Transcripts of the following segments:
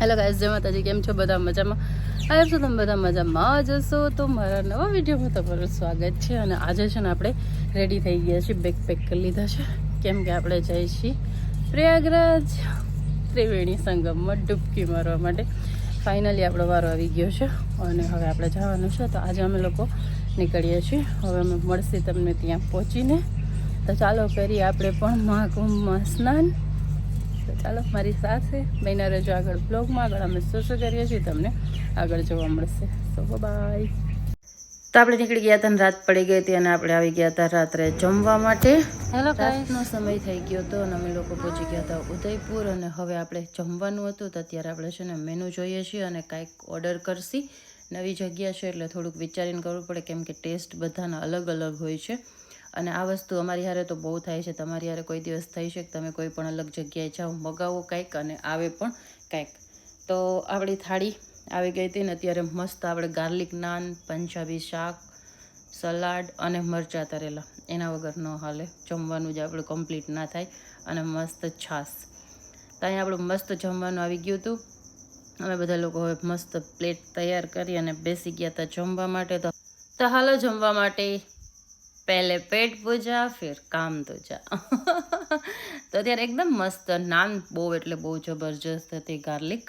Hello guys જય માતાજી, કેમ છો બધા મજામાં? આયર છો તમે બધા મજામાં જશો તો મારા નવા વિડીયોમાં તમારું સ્વાગત છે અને આજે છે ને આપણે રેડી થઈ ગયા છીએ બેગ પેક કરી લીધા છે. કેમ કે આપણે જઈએ છીએ પ્રયાગરાજ, ત્રિવેણી સંગમમાં ડૂબકી મારવા માટે. ફાઇનલી આપણો વારો આવી ગયો છે અને હવે આપણે જવાનું છે. તો આજે અમે લોકો નીકળીએ છીએ. હવે અમે મળશે તમને ત્યાં પહોંચીને. તો ચાલો કરીએ આપણે પણ મહાકુંભમાં સ્નાન તો ચાલો મારી સાથે બહેના રજો આગળ બ્લોગમાં આગળ અમે શું શું કરીએ છીએ તમને આગળ જોવા મળશે. સો બાય તો આપણે નીકળી ગયા હતા રાત પડી ગઈ હતી અને આપણે આવી ગયા હતા રાત્રે જમવા માટે. હેલો રાતનો સમય થઈ ગયો હતો અને અમે લોકો પહોંચી ગયા હતા ઉદયપુર અને હવે આપણે જમવાનું હતું તો અત્યારે આપણે છે ને મેનુ જોઈએ છીએ અને કાંઈક ઓર્ડર કરશી. નવી જગ્યા છે એટલે થોડુંક વિચારીને કરવું પડે કેમ કે ટેસ્ટ બધાના અલગ અલગ હોય છે. અને આ વસ્તુ અમારી હારે તો બહુ થાય છે. તમારી હારે કોઈ દિવસ થઈ શકે, તમે કોઈ પણ અલગ જગ્યાએ જાઓ, મગાવો કંઈક અને આવે પણ કંઈક. તો આપણી થાળી આવી ગઈ હતી ને અત્યારે મસ્ત આપણે ગાર્લિક નાન, પંજાબી શાક, સલાડ અને મરચાં તરેલા. એના વગર ન હાલે. જમવાનું જ આપણું કમ્પ્લીટ ના થાય અને મસ્ત છાશ. તો અહીંયા આપણું મસ્ત જમવાનું આવી ગયું હતું. અમે બધા લોકો હવે મસ્ત પ્લેટ તૈયાર કરી અને બેસી ગયા હતા જમવા માટે. તો હાલો જમવા માટે. પહેલે પેટ પૂજા, ફિર કામ તુજા તો અત્યારે એકદમ મસ્ત નાન બહુ એટલે બહુ જબરજસ્ત હતી ગાર્લિક.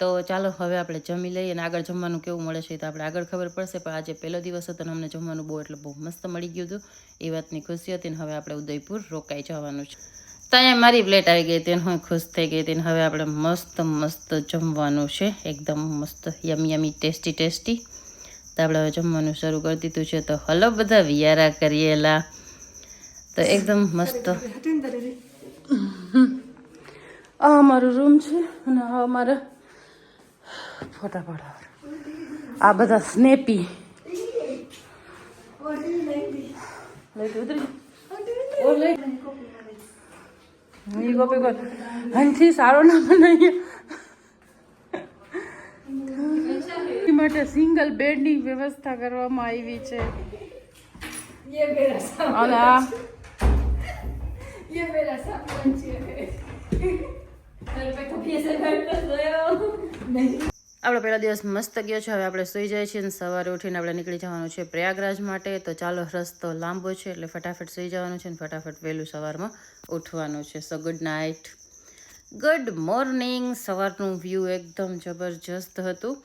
તો ચાલો હવે આપણે જમી લઈએ અને આગળ જમવાનું કેવું મળે છે એ તો આપણે આગળ ખબર પડશે, પણ આજે પહેલો દિવસ હતો અને અમને જમવાનું બહુ એટલે બહુ મસ્ત મળી ગયું હતું. એ વાતની ખુશી હતી ને હવે આપણે ઉદયપુર રોકાઈ જવાનું છે. તો અહીંયા મારી પ્લેટ આવી ગઈ હતી અને હું ખુશ થઈ ગઈ હતી હવે આપણે મસ્ત મસ્ત જમવાનું છે. એકદમ મસ્ત, યમી યમી, ટેસ્ટી ટેસ્ટી. તો આપણે હવે જમવાનું શરૂ કરી દીધું છે તો હલો બધા વિયારા કરીએલા તો એકદમ મસ્ત. આ અમારો રૂમ છે અને આ અમારા ફોટા આ બધા સ્નેપી કોપી કર. હંથી સારો ના બનાવીએ એ માટે સિંગલ બેડની વ્યવસ્થા કરવામાં આવી છે. આપણે આપણો પહેલા દિવસ મસ્ત ગયો છે. હવે આપણે સુઈ જાય છીએ અને સવારે ઉઠીને આપણે નીકળી જવાનું છે પ્રયાગરાજ માટે. તો ચાલો રસ્તો લાંબો છે એટલે ફટાફટ સુઈ જવાનું છે અને ફટાફટ વહેલું સવારમાં ઉઠવાનું છે. So good night good morning સવારનું વ્યૂ એકદમ જબરજસ્ત હતું.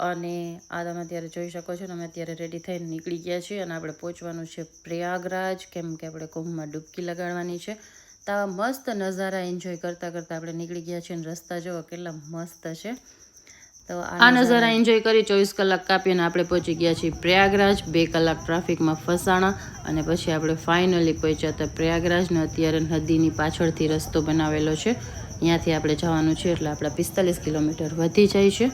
અને આ તમે અત્યારે જોઈ શકો છો અમે અત્યારે રેડી થઈને નીકળી ગયા છીએ અને આપણે પહોંચવાનું છે પ્રયાગરાજ કેમ કે આપણે કુંભમાં ડૂબકી લગાડવાની છે. તો આવા મસ્ત નજારા એન્જોય કરતાં કરતાં આપણે નીકળી ગયા છીએ અને રસ્તા જોવો કેટલા મસ્ત છે. તો આ નજારા એન્જોય કરી ચોવીસ કલાક કાપીને આપણે પહોંચી ગયા છીએ પ્રયાગરાજ બે કલાક ટ્રાફિકમાં ફસાણા અને પછી આપણે ફાઇનલી પહોંચ્યા હતા પ્રયાગરાજને. અત્યારે નદીની પાછળથી રસ્તો બનાવેલો છે. ત્યાંથી આપણે જવાનું છે એટલે આપણા પિસ્તાલીસ કિલોમીટર વધી જાય છે.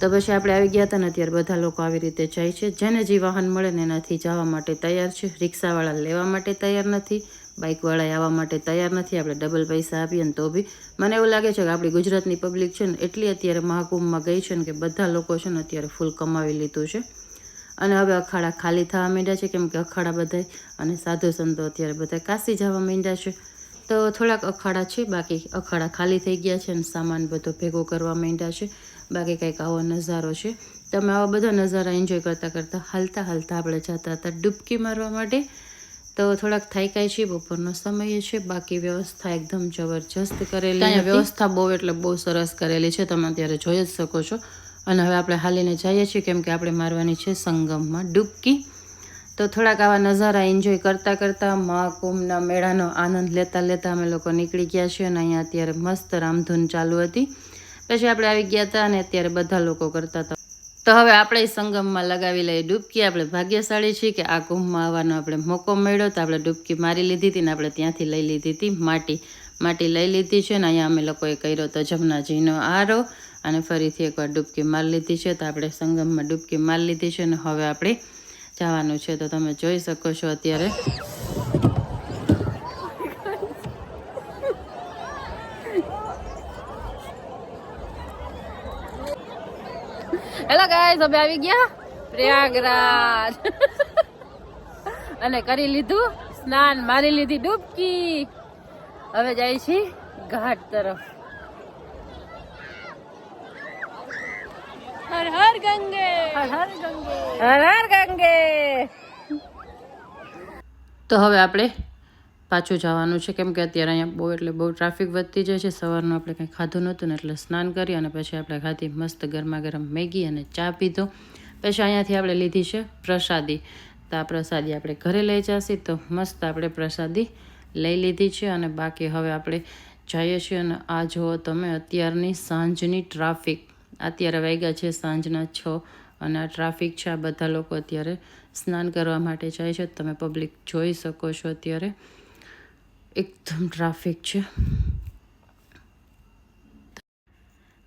તો પછી આપણે આવી ગયા હતા ને અત્યારે બધા લોકો આવી રીતે જાય છે. જેને જે વાહન મળે ને એનાથી જવા માટે તૈયાર છે. રિક્ષાવાળા લેવા માટે તૈયાર નથી. બાઇકવાળા આવવા માટે તૈયાર નથી. આપણે ડબલ પૈસા આપીએ ને તો બી. મને એવું લાગે છે કે આપણી ગુજરાતની પબ્લિક છે ને એટલી અત્યારે મહાકુંભમાં ગઈ છે ને કે બધા લોકો છે ને અત્યારે ફૂલ કમાવી લીધું છે. અને હવે અખાડા ખાલી થવા માંડ્યા છે, કેમ કે અખાડા બધાય અને સાધુ સંતો અત્યારે બધા કાશી જવા માંડ્યા છે. તો થોડાક અખાડા છે, બાકી અખાડા ખાલી થઈ ગયા છે અને સામાન બધો ભેગો કરવા માંડ્યા છે. બાકી કંઈક આવો નજારો છે. તમે આવા બધા નજારા એન્જોય કરતાં કરતાં હાલતા હાલતા આપણે જતા હતા ડૂબકી મારવા માટે. તો થોડાક થાક્યા છે બપોરનો સમય છે બાકી વ્યવસ્થા એકદમ જબરજસ્ત કરેલી અહીંયા વ્યવસ્થા બહુ એટલે બહુ સરસ કરેલી છે તમે અત્યારે જોઈ જ શકો છો. અને હવે આપણે હાલીને જઈએ છીએ કેમ કે આપણે મારવાની છે સંગમમાં ડૂબકી. તો થોડાક આવા નજારા એન્જોય કરતાં કરતાં મહાકુંભના મેળાનો આનંદ લેતા લેતા અમે લોકો નીકળી ગયા છીએ અને અહીંયા અત્યારે મસ્ત રામધૂન ચાલુ હતી. પછી આપણે આવી ગયા હતા અને અત્યારે બધા લોકો કરતા હતા તો હવે આપણે સંગમમાં લગાવી લઈએ ડૂબકી. આપણે ભાગ્યશાળી છીએ કે આ કુંભમાં આવવાનો આપણે મોકો મળ્યો તો આપણે ડૂબકી મારી લીધી હતી ને આપણે ત્યાંથી લઈ લીધી હતી માટી. માટી લઈ લીધી છે ને અહીંયા અમે લોકોએ કર્યો તો જમનાજીનો આરો અને ફરીથી એકવાર ડૂબકી મારી લીધી છે તો આપણે સંગમમાં ડૂબકી મારી લીધી છે ને હવે આપણે જવાનું છે. તો તમે જોઈ શકો છો અત્યારે હેલો ગાઈસ હવે આવી ગયા. પ્રયાગરાજ. અને કરી લીધું. સ્નાન મારી લીધી ડૂબકી. હવે જાય છે ઘાટ તરફ. હર હર ગંગે. હર હર ગંગે. હર હર ગંગે. તો હવે આપણે પાછું જવાનું છે. કેમ કે અત્યારે અહીંયા બહુ એટલે બહુ ટ્રાફિક વધતી જાય છે. સવારનું આપણે કંઈ ખાધું નહોતું ને એટલે સ્નાન કરી અને પછી આપણે ખાધી મસ્ત ગરમા ગરમ મેગી અને ચા પીધો. પછી અહીંયાથી આપણે લીધી છે પ્રસાદી. તો આ પ્રસાદી આપણે ઘરે લઈ જશે તો મસ્ત આપણે પ્રસાદી લઈ લીધી છે અને બાકી હવે આપણે જઈએ છીએ અને આ જુઓ તમે અત્યારની સાંજની ટ્રાફિક. અત્યારે વાગ્યા છે સાંજના છ અને આ ટ્રાફિક છે. આ બધા લોકો અત્યારે સ્નાન કરવા માટે જાય છે. તમે પબ્લિક જોઈ શકો છો અત્યારે. એકદમ ટ્રાફિક છે.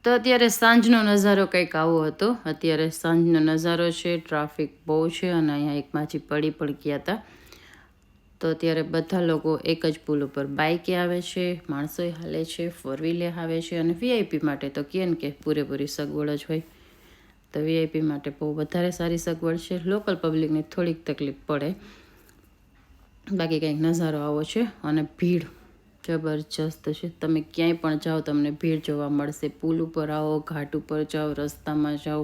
તો અત્યારે સાંજનો નજારો કંઈક આવો હતો. અત્યારે સાંજનો નજારો છે ટ્રાફિક બહુ છે અને અહીંયા એક માછી પડી પણ ગયા હતા તો અત્યારે બધા લોકો એક જ પુલ ઉપર બાઇકે આવે છે માણસોય હાલે છે ફોર વ્હીલે આવે છે અને વીઆઈપી માટે તો કહે ને કે પૂરેપૂરી સગવડ જ હોય. તો વીઆઈપી માટે બહુ વધારે સારી સગવડ છે. લોકલ પબ્લિકને થોડીક તકલીફ પડે. બાકી કંઈક નજારો આવો છે અને ભીડ જબરજસ્ત છે. તમે ક્યાંય પણ જાઓ તમને ભીડ જોવા મળશે. પુલ ઉપર આવો, ઘાટ ઉપર જાઓ, રસ્તામાં જાઓ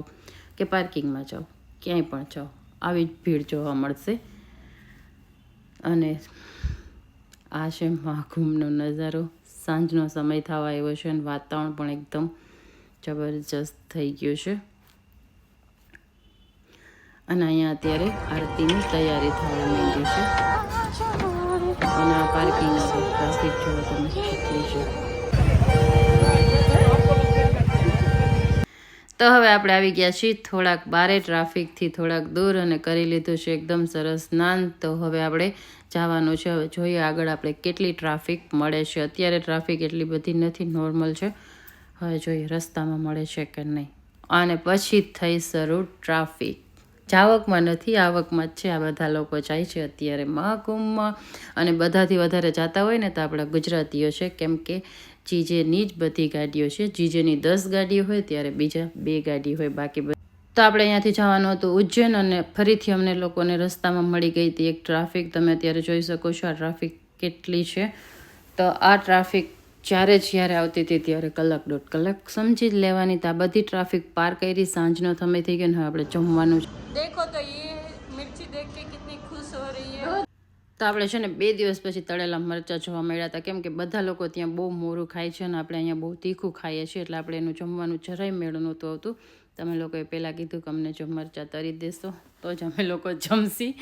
કે પાર્કિંગમાં જાઓ, ક્યાંય પણ જાઓ, આવી જ ભીડ જોવા મળશે. અને આ છે મહાકુંભનો નજારો. સાંજનો સમય થવા આવ્યો છે અને વાતાવરણ પણ એકદમ જબરજસ્ત થઈ ગયું છે. અને અહીંયા અત્યારે આરતીની તૈયારી થવા માંડી છે. અને આ પાર્કિંગ છે તો હવે આપણે આવી ગયા છીએ થોડાક બારે ટ્રાફિકથી થોડાક દૂર અને કરી લીધું છે એકદમ સરસ સ્નાન. તો હવે આપણે જવાનું છે. હવે જોઈએ આગળ આપણે કેટલી ટ્રાફિક મળે છે. અત્યારે ટ્રાફિક એટલી બધી નથી, નોર્મલ છે. હવે જોઈએ રસ્તામાં મળે છે કે નહીં. અને પછી થઈ શરૂ ટ્રાફિક. જાવકમાં નથી, આવકમાં જ છે. આ બધા લોકો જાય છે અત્યારે મહાકુંભમાં અને બધાથી વધારે જતા હોય ને તો આપણા ગુજરાતીઓ છે. કેમ કે જીજેની જ બધી ગાડીઓ છે. જીજેની દસ ગાડીઓ હોય ત્યારે બીજા બે ગાડી હોય બાકી તો આપણે અહીંયાથી જવાનું હતું ઉજ્જૈન અને ફરીથી અમને લોકોને રસ્તામાં મળી ગઈ હતી એક ટ્રાફિક. તમે અત્યારે જોઈ શકો છો આ ટ્રાફિક કેટલી છે. તો આ ટ્રાફિક જ્યારે જ્યારે આવતી હતી ત્યારે કલાક દોઢ કલાક સમજી જ લેવાની તા. બધી ટ્રાફિક પાર કરી સાંજનો સમય થઈ ગયો ને આપણે જમવાનું છે. દેખો તો એ મિર્ચી દેખ કે કેટલી ખુશ હો રહી હે. તો આપણે છે ને બે દિવસ પછી તળેલા મરચાં જોવા મળ્યા હતા કેમ કે બધા લોકો ત્યાં બહુ મોરું ખાય છે અને આપણે અહીંયા બહુ તીખું ખાઈએ છીએ એટલે આપણે એનું જમવાનું જરાય મેળ નહોતું આવતું. તમે લોકોએ પહેલાં કીધું કે અમને જો મરચાં તરી દેશો તો જ અમે લોકો જમશી.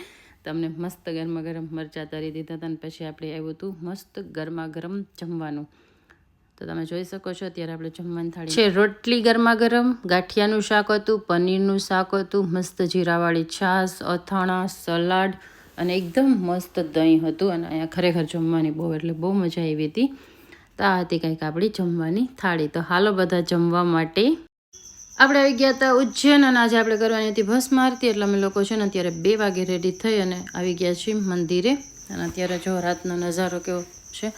તમને મસ્ત ગરમા ગરમ મરચાં તરી દીધા હતા અને પછી આપણે આવ્યું હતું મસ્ત ગરમા ગરમ જમવાનું. તો તમે જોઈ શકો છો, અત્યારે આપણે જમવાની થાળી છે રોટલી ગરમા ગરમ ગાંઠિયાનું શાક હતું, પનીરનું શાક હતું, મસ્ત જીરાવાળી છાશ, અથાણા, સલાડ અને એકદમ મસ્ત દહીં હતું અને અહીંયા ખરેખર જમવાની બહુ, એટલે બહુ મજા આવી હતી. તો આ હતી કંઈક આપણી જમવાની થાળી. તો હાલો બધા જમવા માટે. આપણે આવી ગયા હતા ઉજ્જૈન અને આજે આપણે કરવાની હતી ભસ્મ આરતી એટલે અમે લોકો છે ને અત્યારે બે વાગે રેડી થઈ અને આવી ગયા છીએ મંદિરે. અને અત્યારે જો રાતનો નજારો કેવો છે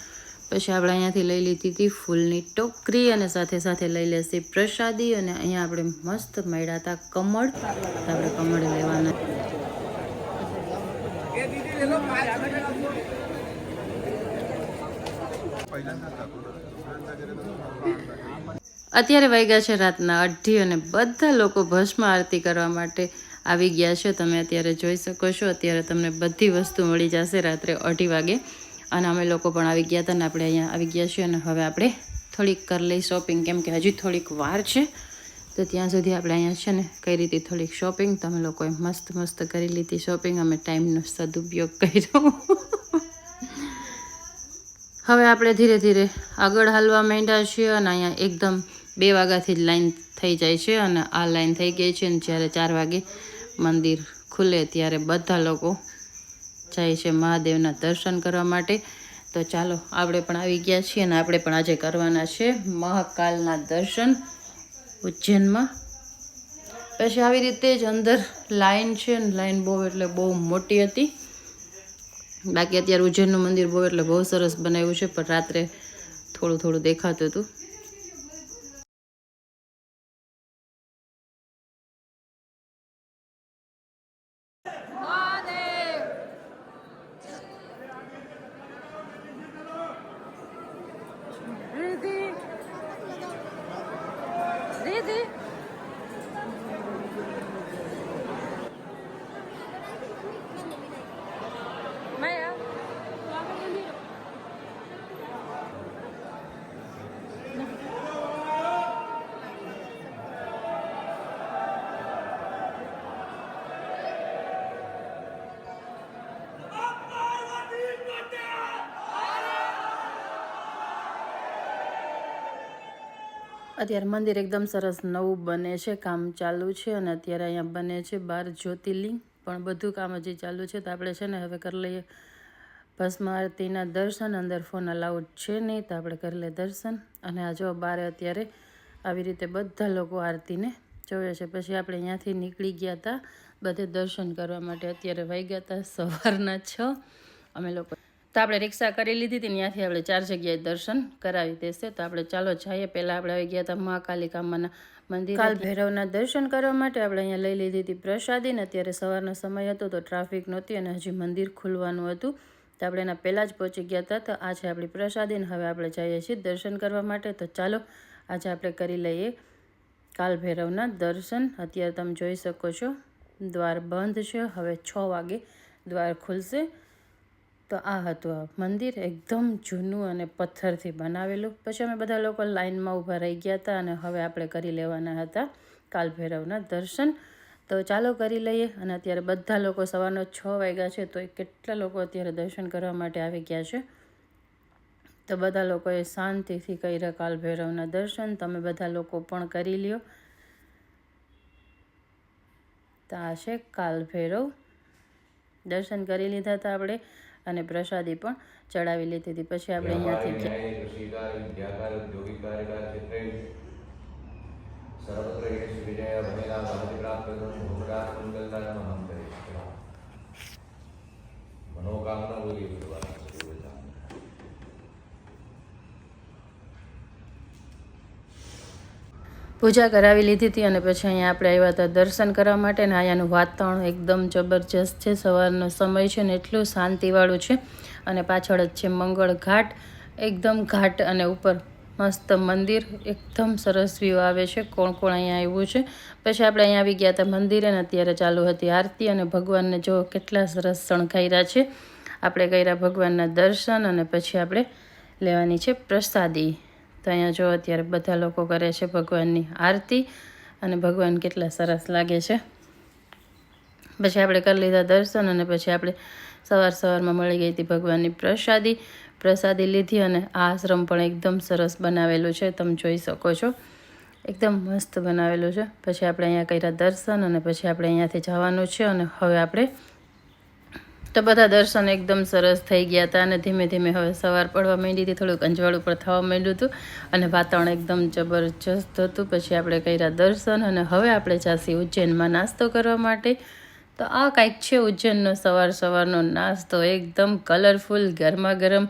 પછી આપણે અહીંયાથી લઈ લીધી હતી ફૂલની ટોકરી અને સાથે સાથે લઈ લેશી પ્રસાદી અને અહીંયા આપણે મસ્ત મળ્યા હતા કમળ. આપણે કમળ લેવાના. અત્યારે વાગ્યા છે રાતના અઢી અને બધા લોકો ભસ્મ આરતી કરવા માટે આવી ગયા છે. તમે અત્યારે જોઈ શકો છો. અત્યારે તમને બધી વસ્તુ મળી જશે રાત્રે અઢી વાગે. અને અમે લોકો પણ આવી ગયા હતા ને આપણે અહીંયા આવી ગયા છીએ અને હવે આપણે થોડીક કરી લઈ શોપિંગ કેમ કે હજી થોડીક વાર છે. તો ત્યાં સુધી આપણે અહીંયા છે ને કઈ રીતે થોડીક શોપિંગ તમે લોકોએ મસ્ત મસ્ત કરી લીધી શોપિંગ અમે ટાઈમનો સદુપયોગ કર્યો. હવે આપણે ધીરે ધીરે આગળ હાલવા માંડ્યા છીએ અને અહીંયા એકદમ બે વાગ્યાથી જ લાઈન થઈ જાય છે અને આ લાઈન થઈ ગઈ છે અને જ્યારે ચાર વાગે મંદિર ખુલે ત્યારે બધા લોકો જાય છે મહાદેવના દર્શન કરવા માટે. તો ચાલો, આપણે પણ આવી ગયા છીએ અને આપણે પણ આજે કરવાના છે મહાકાલના દર્શન ઉજ્જૈનમાં. પછી આવી રીતે જ અંદર લાઈન છે ને, લાઈન બહુ એટલે બહુ મોટી હતી. બાકી અત્યારે ઉજ્જૈનનું મંદિર બહુ એટલે બહુ સરસ બનાવ્યું છે, પણ રાત્રે થોડું થોડું દેખાતું હતું. અત્યારે મંદિર એકદમ સરસ નવું બને છે, કામ ચાલુ છે અને અત્યારે અહીંયા બને છે બાર જ્યોતિર્લિંગ. પણ બધું કામ હજી ચાલુ છે તો આપણે છે ને હવે કરી લઈએ ભસ્મ આરતીના દર્શન. અંદર ફોન અલાઉડ છે નહીં તો આપણે કરી લઈએ દર્શન. અને આ જો બારે અત્યારે આવી રીતે બધા લોકો આરતીને જોવે છે. પછી આપણે અહીંયાથી નીકળી ગયા હતા બધે દર્શન કરવા માટે અત્યારે વાગ્યા હતા સવારના છ. અમે લોકો તો આપણે રિક્ષા કરી લીધી હતી, ત્યાંથી આપણે ચાર જગ્યાએ દર્શન કરાવી દેશે. તો આપણે ચાલો જઈએ. પહેલાં આપણે આવી ગયા હતા મહાકાલિકામાના મંદિર. કાલ ભૈરવના દર્શન કરવા માટે આપણે અહીંયા લઈ લીધી હતી પ્રસાદી ને અત્યારે સવારનો સમય હતો તો ટ્રાફિક નહોતી અને હજી મંદિર ખુલવાનું હતું. તો આપણે એના પહેલાં જ પહોંચી ગયા હતા. તો આ છે આપણી પ્રસાદી ને હવે આપણે જઈએ છીએ દર્શન કરવા માટે. તો ચાલો આજે આપણે કરી લઈએ કાલ ભૈરવના દર્શન. અત્યારે તમે જોઈ શકો છો, દ્વાર બંધ છે. હવે છ વાગે દ્વાર ખુલશે. તો આ હતું આ મંદિર એકદમ જૂનું અને પથ્થરથી બનાવેલું. પછી અમે બધા લોકો લાઇનમાં ઊભા રહી ગયા હતા અને હવે આપણે કરી લેવાના હતા કાલ ભૈરવના દર્શન. તો ચાલો કરી લઈએ અને અત્યારે બધા લોકો સવારનો છ વાગ્યા છે તો એ કેટલા લોકો અત્યારે દર્શન કરવા માટે આવી ગયા છે? તો બધા લોકોએ શાંતિથી કર્યા કાલ ભૈરવના દર્શન. તમે બધા લોકો પણ કરી લ્યો. તો આ છે કાલ ભૈરવ. દર્શન કરી લીધા હતા આપણે. અને પ્રસાદી પણ ચડાવી લીધી હતી. પછી આપણે અહીંયાથી પૂજા કરાવી લીધી હતી અને પછી અહીંયા આપણે આવ્યા હતા દર્શન કરવા માટે ને અહીંયાનું વાતાવરણ એકદમ જબરજસ્ત છે. સવારનો સમય છે ને એટલું શાંતિવાળું છે અને પાછળ જ છે મંગળ ઘાટ. એકદમ ઘાટ અને ઉપર મસ્ત મંદિર. એકદમ સરસ વ્યૂ આવે છે. કોણ કોણ અહીંયા આવ્યું છે? પછી આપણે અહીંયા આવી ગયા હતા મંદિરે ને અત્યારે ચાલુ હતી આરતી અને ભગવાનને જો કેટલા સરસ શણગાર્યા છે. આપણે કર્યા ભગવાનના દર્શન અને પછી આપણે લેવાની છે પ્રસાદી. તો અહીંયા જો અત્યારે બધા લોકો કરે છે ભગવાનની આરતી અને ભગવાન કેટલા સરસ લાગે છે. પછી આપણે કરી લીધા દર્શન અને પછી આપણે સવાર સવારમાં મળી ગઈ હતી ભગવાનની પ્રસાદી. પ્રસાદી લીધી અને આ આશ્રમ પણ એકદમ સરસ બનાવેલું છે. તમે જોઈ શકો છો. એકદમ મસ્ત બનાવેલું છે. પછી આપણે અહીંયા કર્યા દર્શન અને પછી આપણે અહીંયાથી જવાનું છે અને હવે આપણે તો બધા દર્શન એકદમ સરસ થઈ ગયા હતા અને ધીમે ધીમે હવે સવાર પડવા માંડી હતી થોડુંક અંજવાળું પણ થવા માંડ્યું હતું અને વાતાવરણ એકદમ જબરજસ્ત હતું. પછી આપણે કર્યા દર્શન અને હવે આપણે જાસી ઉજ્જૈનમાં નાસ્તો કરવા માટે. તો આ કાંઈક છે ઉજ્જૈનનો સવાર સવારનો નાસ્તો એકદમ કલરફુલ ગરમા ગરમ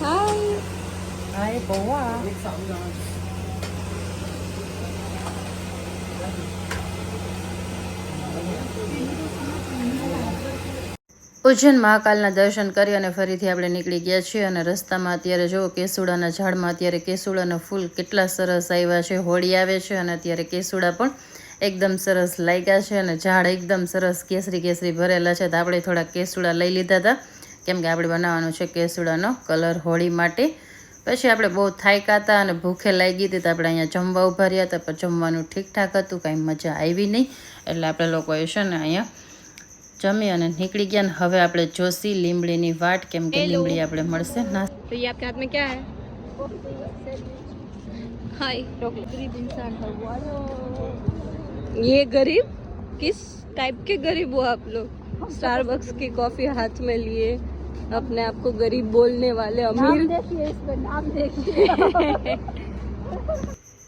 Hi. Hi bố ઉજ્જૈન મહાકાલના દર્શન કરી અને ફરીથી આપણે નીકળી ગયા છીએ અને રસ્તામાં અત્યારે જો કેસુડાના ઝાડમાં અત્યારે કેસુડાના ફૂલ કેટલા સરસ આવ્યા છે. હોળી આવે છે અને અત્યારે કેસુડા પણ એકદમ સરસ લાગ્યા છે અને ઝાડ એકદમ સરસ કેસરી કેસરી ભરેલા છે. તો આપણે થોડા કેસુડા લઈ લીધા હતા. કેમ કે આપણે બનાવવાનું છે કેસુડાનો કલર હોળી માટે પછી આપણે બહુ થાક્યા હતા અને ભૂખે લાગી હતી તો આપણે અહીંયા જમવા ઉભા રહ્યા હતા પણ જમવાનું ઠીકઠાક હતું કાંઈ મજા આવી નહીં એટલે આપણે લોકોએ છે ને અહીંયા જમી અને નીકળી ગયા ને હવે આપણે જોશી લીમડીની વાટ કેમ કે લીમડી આપણે મળશે ના तो ये आपके हाथ में क्या है हाय गरीब इंसान ये गरीब किस टाइप के गरीब हो आप लोग स्टारबक्स की कॉफी हाथ में लिए अपने आप को गरीब बोलने वाले अमीर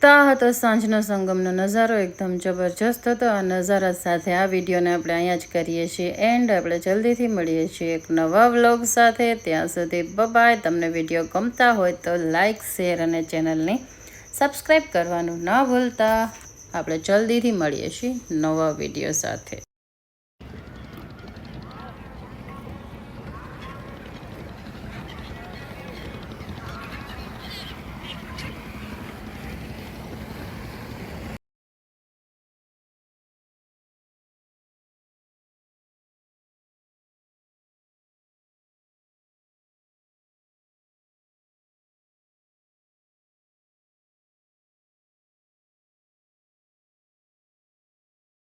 તો આ હતો સાંજનો સંગમનો નજારો એકદમ જબરજસ્ત હતો આ નજારા સાથે આ વિડીયોને આપણે અહીંયા જ કરીએ છીએ એન્ડ આપણે જલ્દીથી મળીએ છીએ એક નવા વ્લોગ સાથે ત્યાં સુધી બબાય તમને વિડીયો ગમતા હોય તો લાઇક શેર અને ચેનલને સબસ્ક્રાઈબ કરવાનું ના ભૂલતા આપણે જલ્દીથી મળીએ છીએ નવા વિડીયો સાથે